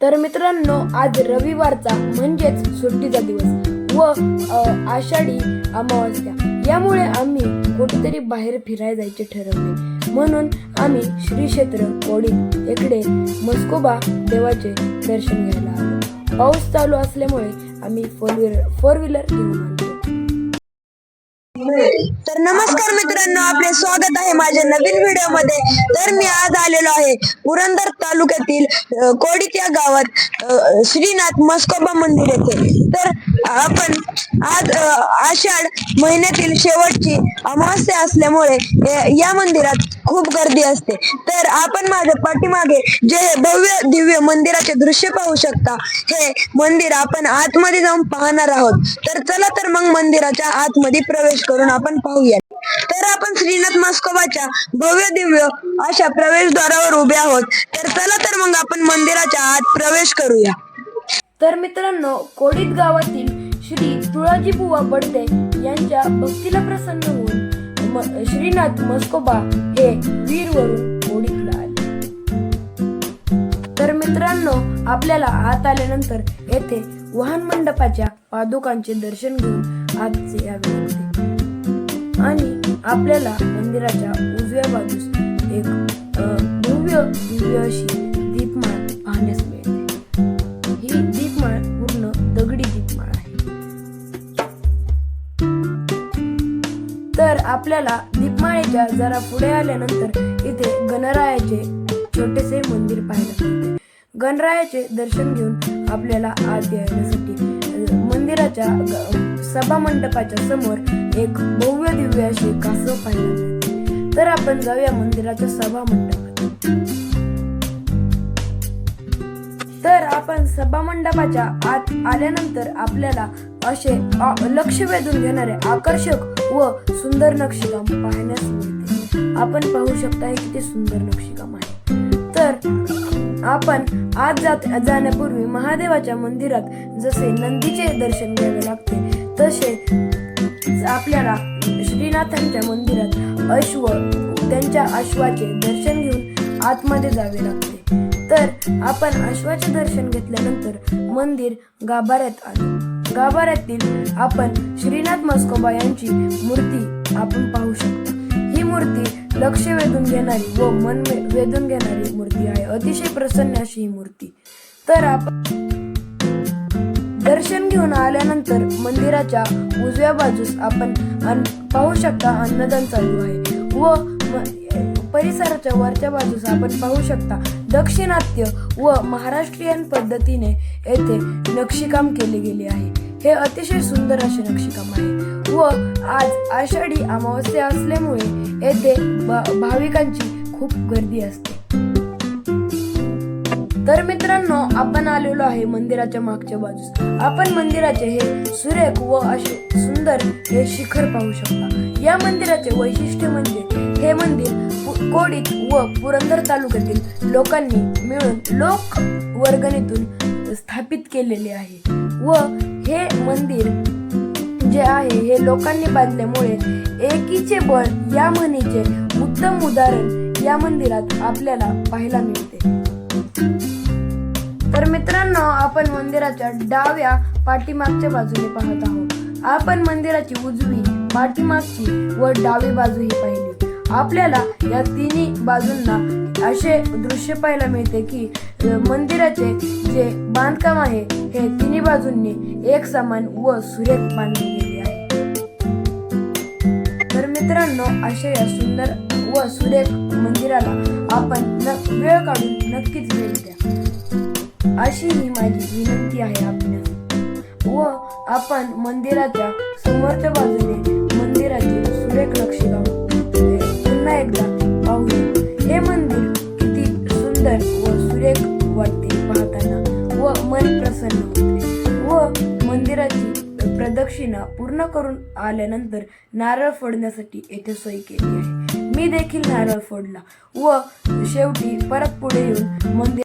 तर मित्रांनो आज रविवारचा म्हणजेच सुट्टीचा दिवस व आषाढी अमावस्या. यामुळे आम्ही कुठेतरी बाहेर फिरायला जायचे ठरवले. म्हणून आम्ही श्री क्षेत्र कोडी इकडे मस्कोबा देवाचे दर्शन घ्यायला आलो. पाऊस चालू असल्यामुळे आम्ही फोर व्हीलर फोर व्हीलर घेऊन आलो. तर नमस्कार मित्रांनो आपले स्वागत आहे माझ्या नवीन व्हिडिओमध्ये तर मी आज आलेलो आहे पुरंदर तालुक्यातील अ, कोडीत या गावात श्रीनाथ मस्कोबा मंदिर येथे. तर आपण आज आषाढ महिन्यातील शेवटची अमावस्या असल्यामुळे या- या मंदिरात खूप गर्दी असते. तर आपण माझ्या पाठीमागे जे भव्य दिव्य मंदिराचे दृश्य पाहू शकता हे मंदिर आपण आतमध्ये जाऊन पाहणार आहोत. तर चला तर मग मंदिराच्या आतमध्ये प्रवेश करून आपण पाहूया. तर आपण श्रीनाथ मस्कोबाच्या भव्य दिव्य अशा प्रवेशद्वारावर उभे आहोत. तर चला तर मग आपण मंदिराच्या आत प्रवेश करूया. तर मित्रांनो कोडीत गावातील श्री तुळाजी बुवा बडदे यांच्या भक्तीला प्रसन्न होऊन श्रीनाथ मस्कोबा हे वीरवरून कोडीतला आले. तर मित्रांनो आपल्याला आत आल्यानंतर येथे वाहन मंडपाच्या पादुकांचे दर्शन घेऊन आजचे यावे लागते आणि आपल्याला मंदिराच्या उजव्या बाजूस एक भव्य दिव्य अशी दीपमाळ पाहण्यास मिळते तर आपल्याला दीपमाळेच्या जरा पुढे आल्यानंतर इथे गणरायाचे छोटेसे मंदिर पाहायला गणरायाचे दर्शन घेऊन आपल्याला आत येण्यासाठी मंदिराच्या सभा मंडपाच्या समोर एक भव्य दिव्य अशी कासव पाहायला मिळते. तर आपण जाऊया मंदिराच्या सभा मंडपात. तर आपण सभा मंडपाच्या आत आल्यानंतर आपल्याला असे लक्ष वेधून घेणारे आकर्षक व सुंदर नक्षीकाम पाहण्यास मिळते. आपण पाहू शकता हे किती सुंदर नक्षीकाम आहे. तर आपण आज जात जाण्यापूर्वी महादेवाच्या मंदिरात जसे नंदीचे दर्शन घ्यावे लागते तसे आपल्याला श्रीनाथांच्या मंदिरात अश्व त्यांच्या अश्वाचे दर्शन घेऊन आतमध्ये जावे लागते. तर आपण अश्वाचे दर्शन घेतल्यानंतर मंदिर गाभाऱ्यात आलो. गाभाऱ्यातील आपण श्रीनाथ मस्कोबा यांची मूर्ती आपण पाहू शकतो. ही मूर्ती लक्ष वेधून घेणारी व मन वेधून घेणारी मूर्ती आहे. अतिशय प्रसन्न अशी ही मूर्ती. तर आपण दर्शन घेऊन आल्यानंतर मंदिराच्या उजव्या बाजूस आपण पाहू शकता अन्नदान चालू आहे. व परिसराच्या वरच्या बाजूस आपण पाहू शकता दक्षिणात्य व महाराष्ट्रीयन पद्धतीने येथे नक्षीकाम केले गेले आहे. हे अतिशय सुंदर असे नक्षीकाम आहे व आज आषाढी अमावस्या असल्यामुळे येथे भाविकांची खूप गर्दी असते. तर मित्रांनो आपण आलेलो आहे मंदिराच्या मागच्या बाजूस. आपण मंदिराचे हे सुरेख व असे सुंदर हे शिखर पाहू शकता. या मंदिराचे वैशिष्ट्य म्हणजे कोडीत व पुरंदर तालुक्यातील लोकांनी मिळून लोक वर्गणीतून स्थापित केलेले आहे. व हे मंदिर जे आहे हे लोकांनी बांधल्यामुळे एकीचे बळ या म्हणीचे उत्तम उदाहरण या मंदिरात आपल्याला पाहायला मिळते. तर मित्रांनो आपण मंदिराच्या डाव्या पाठीमागच्या बाजूने पाहत आहोत. आपण मंदिराची उजवी पाठीमागची व डावी बाजू ही पाहिली. आपल्याला या तिन्ही बाजूंना असे दृश्य पाहायला मिळते की मंदिराचे जे बांधकाम आहे हे तिन्ही बाजूंनी एक समान व सुरेख बांधले गेले आहे. तर मित्रांनो अशा या सुंदर व सुरेख मंदिराला आपण वेळ काढून नक्कीच भेट द्या. अशी ही माझी विनंती आहे आपल्यास व आपण मंदिराच्या समोरच्या बाजूने मंदिराचे सुरेख नक्षीकाम लावू पुन्हा एकदा पाहूया. हे मंदिर किती सुंदर व सुरेख वाटते पाहताना व मन प्रसन्न होते. व मंदिराची प्रदक्षिणा पूर्ण करून आल्यानंतर नारळ फोडण्यासाठी येथे सोय केली आहे. मी देखील नारळ फोडला व शेवटी परत पुढे येऊन मंदिर